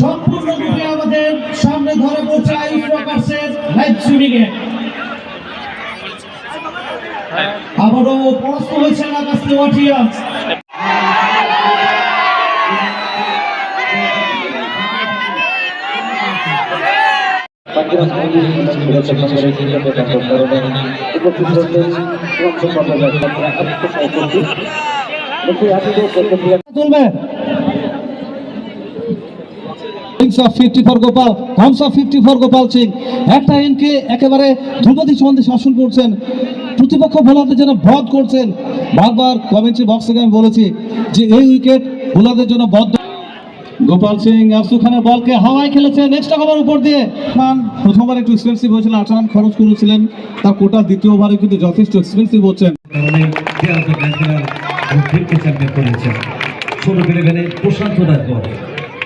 সম্পূর্ণরূপে আমাদের সামনে ধরে পড়ছে আইস ওয়াকার্সের লাইভ স্ট্রিমিং এ। আবারও পরাস্ত হয়েছেন আকাশে ওয়াটিয়া তুলবে? Innings of fifty for Gopal হমস of fifty for Gopal Singh একটা এনকে একেবারে ধ্রুপদী ছন্দে শাসন করছেন। প্রতিপক্ষ বোলারদের যেন বধ করছেন। বারবার কমেন্ট্রি বক্স থেকে আমি বলেছি যে এই উইকেট বোলারদের জন্য বদ্ধ গোপাল সিং আফসু খানের বলকে হাওয়ায় খেলেছে। নেক্সট ওভার উপর দিয়ে। খান প্রথমবার একটু এক্সপেন্সিভ হয়েছিল। আট রান খরচ করেছিলেন। তার কোটা দ্বিতীয় ওভারে কিন্তু যথেষ্ট এক্সপেন্সিভ হচ্ছেন। ষোলো ইলেভেনে প্রশান্ত রায়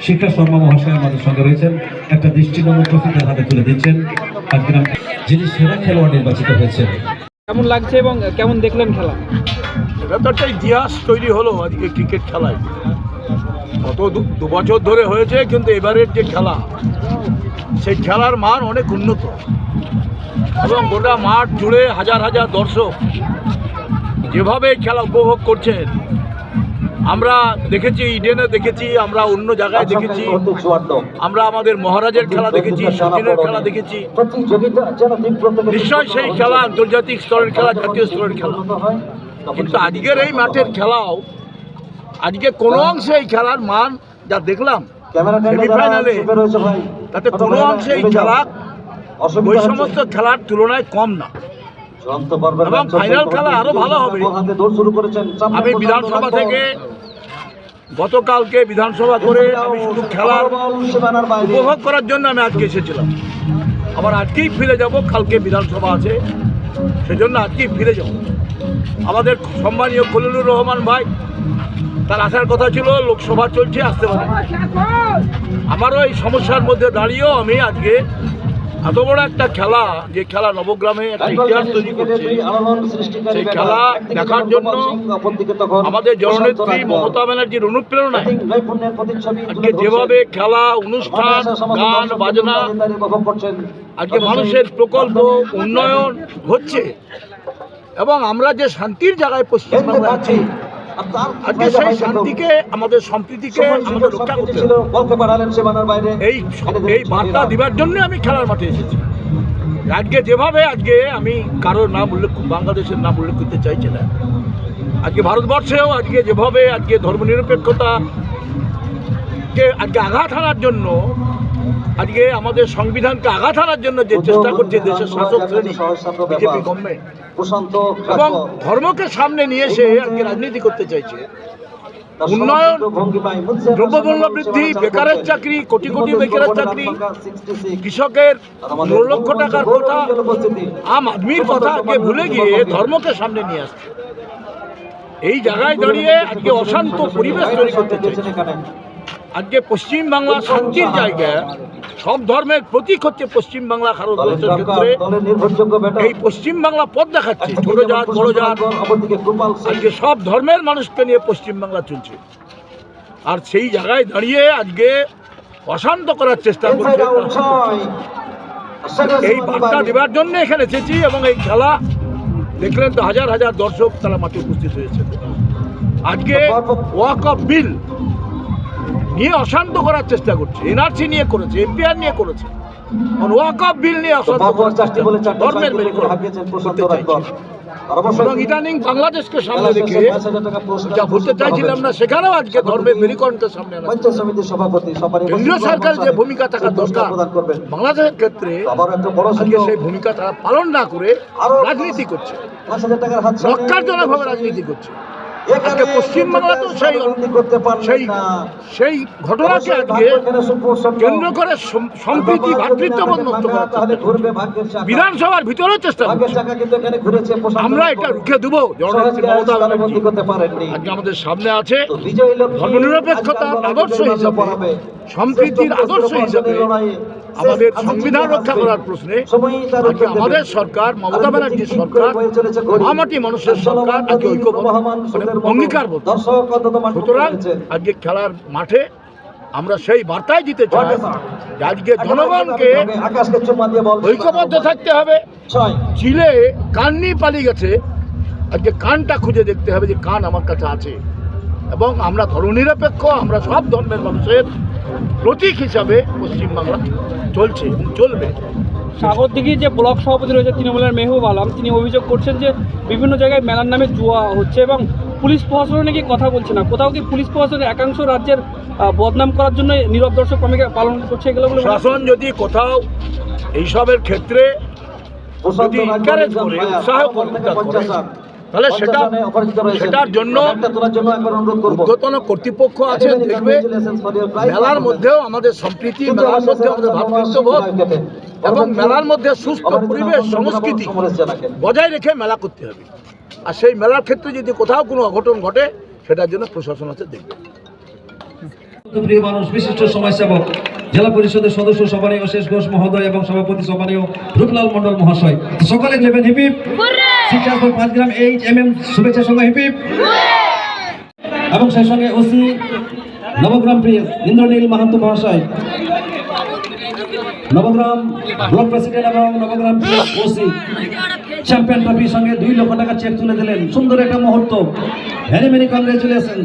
শিক্ষা শর্মা মহাশয় আমাদের সঙ্গে রয়েছেন। একটা দৃষ্টিনন্দন ট্রফি তার হাতে তুলে দিচ্ছেন। আজকে আমরা- যিনি সেরা খেলোয়াড় নির্বাচিত হয়েছেন। কেমন লাগছে এবং কেমন দেখলেন খেলা? এটা তো একটা ইতিহাস তৈরি হলো আজকে ক্রিকেট খেলায়। গত দু- দু বছর ধরে হয়েছে কিন্তু এবারের যে খেলা সেই খেলার মান অনেক উন্নত। এবং গোটা মাঠ জুড়ে হাজার হাজার দর্শক যেভাবে খেলা উপভোগ করছেন আমরা দেখেছি ইডেনে দেখেছি আমরা অন্য জায়গায় দেখেছি। আমরা আমাদের মহারাজের খেলা দেখেছি সচিনের খেলা দেখেছি। নিশ্চয় সেই খেলা আন্তর্জাতিক স্তরের খেলা জাতীয় স্তরের খেলা। কিন্তু আজকের এই মাঠের খেলাও আজকে কোনো অংশে এই খেলার মান যা দেখলাম সেমিফাইনালে তাতে কোনো অংশে এই খেলা ওই সমস্ত খেলার তুলনায় কম না। এবং ফাইনাল খেলা আরও ভালো হবে। আমি বিধানসভা থেকে গতকালকে বিধানসভা করে আমি শুধু খেলার উপভোগ করার জন্য আমি আজকে এসেছিলাম। আবার আজকেই ফিরে যাব কালকে বিধানসভা আছে। সেজন্য আজকেই ফিরে যাব। আমাদের সম্মানীয় খলিলুর রহমান ভাই তার আসার কথা ছিল লোকসভা চলছে আসতে পারে। আমারও এই সমস্যার মধ্যে দাঁড়িয়েও আমি আজকে এত বড় একটা খেলা যে খেলা নবগ্রামে একটা ইতিহাস তৈরি করছে সেই খেলা দেখার জন্য আমাদের জননেত্রী মমতা ব্যানার্জির অনুপ্রেরণায় আজকে যেভাবে খেলা অনুষ্ঠান গান বাজনা আজকে মানুষের প্রকল্প উন্নয়ন হচ্ছে। এবং আমরা যে শান্তির জায়গায় পশ্চিমবঙ্গে আছি আজকে সেই শান্তিকে আমাদের সম্প্রীতিকে আমাদের রক্ষা করতে হবে। এই এই বার্তা দিবার জন্য আমি খেলার মাঠে এসেছি। আজকে যেভাবে আজকে আমি কারোর নাম উল্লেখ বাংলাদেশের নাম উল্লেখ করতে চাইছি না। আজকে ভারতবর্ষেও আজকে যেভাবে আজকে ধর্মনিরপেক্ষতা কে আজকে আঘাত হানার জন্য আজকে আমাদের সংবিধানকে আঘাত হানার জন্য যে চেষ্টা করছে দেশের শাসক শ্রেণি বিজেপি গভর্নমেন্ট এবং ধর্মকে সামনে নিয়ে এসে আজকে রাজনীতি করতে চাইছে। উন্নয়ন দ্রব্যমূল্য বৃদ্ধি বেকারের চাকরি কোটি কোটি বেকারের চাকরি কৃষকের দেড় লক্ষ টাকার কথা আম আদমির কথা আজকে ভুলে গিয়ে ধর্মকে সামনে নিয়ে আসছে। এই জায়গায় দাঁড়িয়ে আজকে অশান্ত পরিবেশ তৈরি করতে চাইছে। আজকে পশ্চিম বাংলা। শান্তির জায়গায় সব ধর্মের প্রতীক হচ্ছে পশ্চিম বাংলা ভারতবর্ষের ক্ষেত্রে এই পশ্চিম বাংলা পথ দেখাচ্ছে। ছোট জাত বড় জাত। আজকে সব ধর্মের মানুষকে নিয়ে পশ্চিম বাংলা চলছে। আর সেই জায়গায় দাঁড়িয়ে আজকে অশান্ত করার চেষ্টা করছে এই বার্তা দেওয়ার জন্য এখানে এসেছি এবং এই খেলা দেখলেন তো হাজার হাজার দর্শক তারা মাঠে উপস্থিত হয়েছে। আজকে ওয়াক অফ বিল নিয়ে অশান্ত করার চেষ্টা করছে এনআরসি নিয়ে করেছে এমপিআর নিয়ে করেছে। বিল নিয়ে অশান্ত করার চেষ্টা করছে। ধর্মের মেরে করতে চাইছে। এবং ইদানিং বাংলাদেশকে সামনে রেখে যা বলতে চাইছিলাম না সেখানেও আজকে ধর্মের মেরুকরণকে সামনে কেন্দ্রীয় সরকার যে ভূমিকা থাকা দরকার বাংলাদেশের ক্ষেত্রে আজকে সেই ভূমিকা তারা পালন না করে রাজনীতি করছে। রক্ষারজনকভাবে রাজনীতি করছে। আজকে পশ্চিমবাংলাতেও সেই সেই সেই ঘটনাকে আজকে কেন্দ্র করে সম্প্রীতি নষ্ট বিধানসভার ভিতরেও চেষ্টা আমরা এটা রুখে দেবো। জননেত্রী মমতা ব্যানার্জি আজকে আমাদের সামনে আছে। ধর্মনিরপেক্ষতার আদর্শ হিসাবে সম্প্রীতির আদর্শ হিসাবে আমাদের সংবিধান রক্ষা করার প্রশ্নে আমাদের সরকার মমতা ব্যানার্জির সরকার মহামাটি মানুষের সরকার আজকে ঐক্যবদ্ধ মানে অঙ্গীকারবদ্ধ। সুতরাং আজকে খেলার মাঠে আমরা সেই বার্তাই দিতে চাই আজকে জনগণকে ঐক্যবদ্ধ থাকতে হবে। চিলে কান নিয়ে পালিয়ে গেছে। আজকে কানটা খুঁজে দেখতে হবে যে কান আমার কাছে আছে। এবং আমরা ধর্মনিরপেক্ষ আমরা সব ধর্মের মানুষের প্রতীক হিসাবে পশ্চিমবাংলা চলছে এবং চলবে। সাগরদিঘি যে ব্লক সভাপতি রয়েছে তৃণমূলের মেহবুব আলম তিনি অভিযোগ করছেন যে বিভিন্ন জায়গায় মেলার নামে জুয়া হচ্ছে এবং পুলিশ প্রশাসনের নাকি কথা বলছে না। কোথাও কি পুলিশ প্রশাসনের একাংশ রাজ্যের বদনাম করার জন্য নীরব দর্শক ভূমিকা পালন করছে এগুলো? শাসন যদি কোথাও এইসবের ক্ষেত্রে যদি করে উৎসাহ করে তাহলে সেটা সেটার জন্য ঊর্ধ্বতন কর্তৃপক্ষ আছে দেখবে মেলার মধ্যেও আমাদের সম্প্রীতি মেলার মধ্যে আমাদের ভাতৃত্ববোধ এবং মেলার মধ্যে সুস্থ পরিবেশ সংস্কৃতি বজায় রেখে মেলা করতে হবে। আর সেই মেলার ক্ষেত্রে যদি কোথাও কোনো অঘটন ঘটে সেটার জন্য প্রশাসন আছে দেখবে। প্রিয় মানুষ বিশিষ্ট সমাজসেবক জেলা পরিষদের সদস্য সভানীয় শেষ ঘোষ মহোদয় এবং সভাপতি সভানীয় রূপলাল মন্ডল মহাশয়। সকলে নেবেন হিপিপ শিক্ষাসভা পাঁচ গ্রাম এইচ এম এম শুভেচ্ছা সঙ্গে হিপিপ এবং সেই সঙ্গে ওসি নবগ্রাম প্রিয় ইন্দ্রনীল মাহাতো মহাশয়। নবগ্রাম ব্লক প্রেসিডেন্ট এবং নবগ্রাম ওসি চ্যাম্পিয়ন ট্রফির সঙ্গে দুই লক্ষ টাকা চেক তুলে দিলেন। সুন্দর একটা মুহূর্ত। ভেরি ভেরি কংগ্রেচুলেশন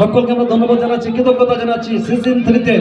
সকলকে আমরা ধন্যবাদ জানাচ্ছি, কৃতজ্ঞতা জানাচ্ছি। সিজন থ্রিতে।